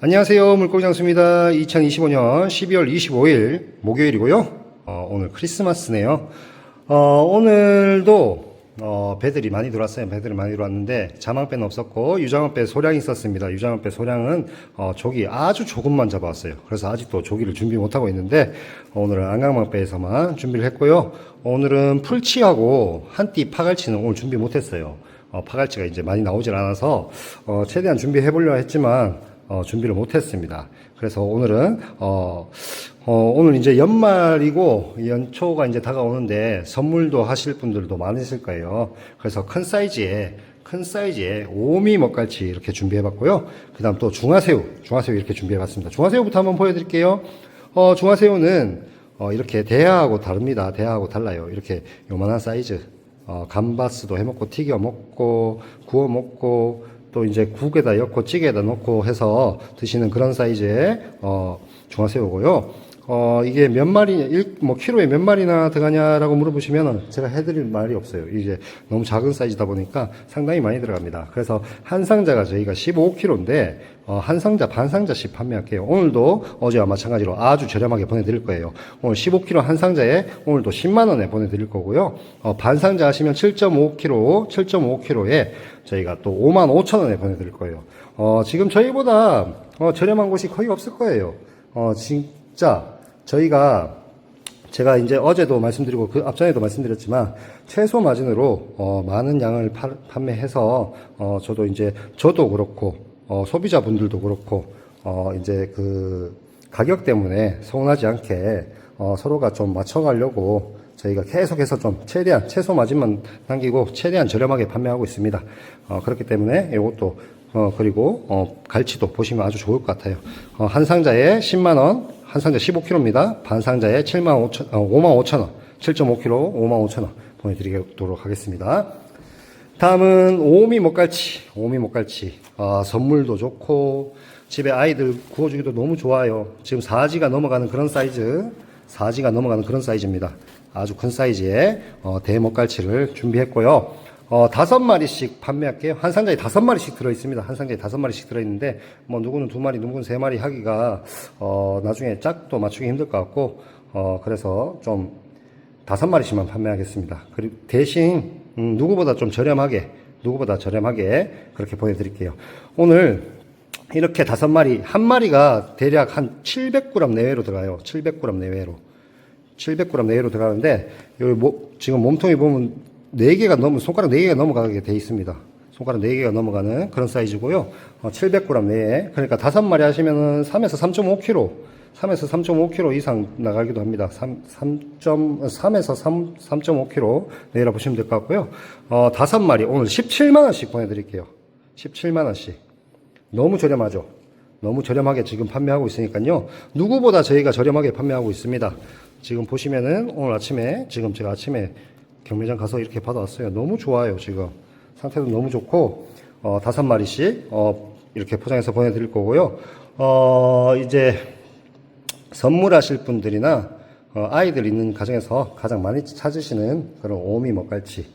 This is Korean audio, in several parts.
안녕하세요. 물고기 장수입니다. 2025년 12월 25일 목요일이고요. 어, 오늘 크리스마스네요. 어, 오늘도 어, 배들이 많이 들어왔어요. 배들이 많이 들어왔는데 자망배는 없었고 유장어배 소량이 있었습니다. 유장어배 소량은 어, 조기 아주 조금만 잡아왔어요. 그래서 아직도 조기를 준비 못하고 있는데 어, 오늘은 안강망배에서만 준비를 했고요. 오늘은 풀치하고 한띠 파갈치는 오늘 준비 못했어요. 어, 파갈치가 이제 많이 나오질 않아서 어, 최대한 준비해 보려고 했지만 어, 준비를 못했습니다. 그래서 오늘은 어, 어, 오늘 이제 연말이고 연초가 이제 다가오는데 선물도 하실 분들도 많으실 거예요. 그래서 큰 사이즈에 큰 사이즈의 오미 먹갈치 이렇게 준비해봤고요. 그다음 또 중화새우, 중화새우 이렇게 준비해봤습니다. 중화새우부터 한번 보여드릴게요. 어, 중화새우는 어, 이렇게 대하하고 다릅니다. 대하하고 달라요. 이렇게 요만한 사이즈. 어, 감바스도 해먹고 튀겨 먹고 구워 먹고 또 이제 국에다 넣고 찌개에다 넣고 해서 드시는 그런 사이즈의 어, 중화새우고요. 어, 이게 몇 마리, 일, 뭐, 키로에 몇 마리나 들어가냐라고 물어보시면 제가 해드릴 말이 없어요. 이제 너무 작은 사이즈다 보니까 상당히 많이 들어갑니다. 그래서 한 상자가 저희가 15kg인데, 어, 한 상자, 반 상자씩 판매할게요. 오늘도 어제와 마찬가지로 아주 저렴하게 보내드릴 거예요. 오늘 15kg 한 상자에 오늘도 10만원에 보내드릴 거고요. 어, 반 상자 하시면 7.5kg, 7.5kg에 저희가 또 5만 5천원에 보내드릴 거예요. 어, 지금 저희보다 어, 저렴한 곳이 거의 없을 거예요. 어, 진짜 저희가 제가 이제 어제도 말씀드리고 그 앞전에도 말씀드렸지만 최소 마진으로 어, 많은 양을 파, 판매해서 어, 저도 이제 저도 그렇고 어, 소비자분들도 그렇고 어, 이제 그 가격 때문에 서운하지 않게 어, 서로가 좀 맞춰가려고 저희가 계속해서 좀 최대한 최소 마진만 남기고 최대한 저렴하게 판매하고 있습니다. 어, 그렇기 때문에 이것도 어, 그리고 어, 갈치도 보시면 아주 좋을 것 같아요. 어, 한 상자에 10만 원, 한 상자 15kg입니다. 반 상자에 7만 5천, 어, 5만 5천 원, 7.5kg 5만 5천 원 보내드리도록 하겠습니다. 다음은 오미 먹갈치, 오미 먹갈치. 아, 선물도 좋고 집에 아이들 구워주기도 너무 좋아요. 지금 4지가 넘어가는 그런 사이즈, 4지가 넘어가는 그런 사이즈입니다. 아주 큰 사이즈의 어, 대먹갈치를 준비했고요. 어, 다섯 마리씩 판매할게요. 한 상자에 다섯 마리씩 들어있습니다. 한 상자에 다섯 마리씩 들어있는데, 뭐, 누구는 두 마리, 누구는 세 마리 하기가, 어, 나중에 짝도 맞추기 힘들 것 같고, 어, 그래서 좀, 다섯 마리씩만 판매하겠습니다. 그리고 대신, 음, 누구보다 좀 저렴하게, 누구보다 저렴하게 그렇게 보내드릴게요. 오늘, 이렇게 다섯 마리, 한 마리가 대략 한 700g 내외로 들어가요. 700g 내외로. 700g 내외로 들어가는데 여기 뭐, 지금 몸통에 보면 4개가 넘은 손가락 4개가 넘어가게 돼 있습니다. 손가락 4개가 넘어가는 그런 사이즈고요. 어, 700g 내에 그러니까 다섯 마리 하시면은 3에서 3.5kg 3에서 3.5kg 이상 나가기도 합니다. 3, 3. 3에서 3, 3.5kg 내라 보시면 될 것 같고요. 어, 다섯 마리 오늘 17만원씩 보내드릴게요. 17만원씩. 너무 저렴하죠? 너무 저렴하게 지금 판매하고 있으니까요. 누구보다 저희가 저렴하게 판매하고 있습니다. 지금 보시면은 오늘 아침에 지금 제가 아침에 경매장 가서 이렇게 받아왔어요. 너무 좋아요 지금 상태도 너무 좋고 어, 다섯 마리씩 어, 이렇게 포장해서 보내드릴 거고요. 어, 이제 선물하실 분들이나 어, 아이들 있는 가정에서 가장 많이 찾으시는 그런 오미 먹갈치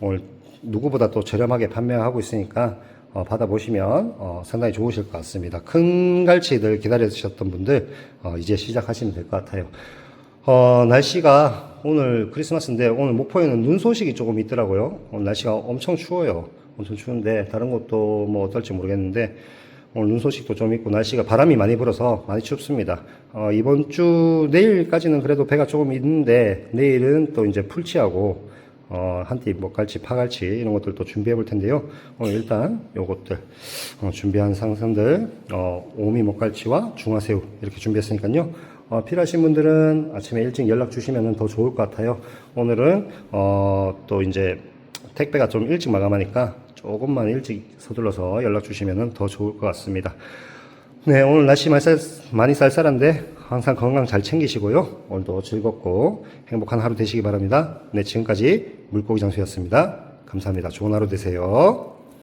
오늘 누구보다 또 저렴하게 판매하고 있으니까 어, 받아보시면 어, 상당히 좋으실 것 같습니다. 큰 갈치들 기다려주셨던 분들 어, 이제 시작하시면 될 것 같아요. 어, 날씨가 오늘 크리스마스인데 오늘 목포에는 눈 소식이 조금 있더라고요. 오늘 날씨가 엄청 추워요. 엄청 추운데 다른 곳도 뭐 어떨지 모르겠는데 오늘 눈 소식도 좀 있고 날씨가 바람이 많이 불어서 많이 춥습니다. 어, 이번 주 내일까지는 그래도 배가 조금 있는데 내일은 또 이제 풀치하고 어, 한띠 먹갈치, 파갈치 이런 것들 도 준비해 볼 텐데요. 오늘 일단 요것들 어, 준비한 상품들 어, 오미 먹갈치와 중화새우 이렇게 준비했으니까요. 어, 필요하신 분들은 아침에 일찍 연락 주시면 더 좋을 것 같아요. 오늘은 어, 또 이제 택배가 좀 일찍 마감하니까 조금만 일찍 서둘러서 연락 주시면 더 좋을 것 같습니다. 네, 오늘 날씨 많이, 쌀쌀한데 항상 건강 잘 챙기시고요. 오늘도 즐겁고 행복한 하루 되시기 바랍니다. 네, 지금까지 물고기 장수였습니다. 감사합니다. 좋은 하루 되세요.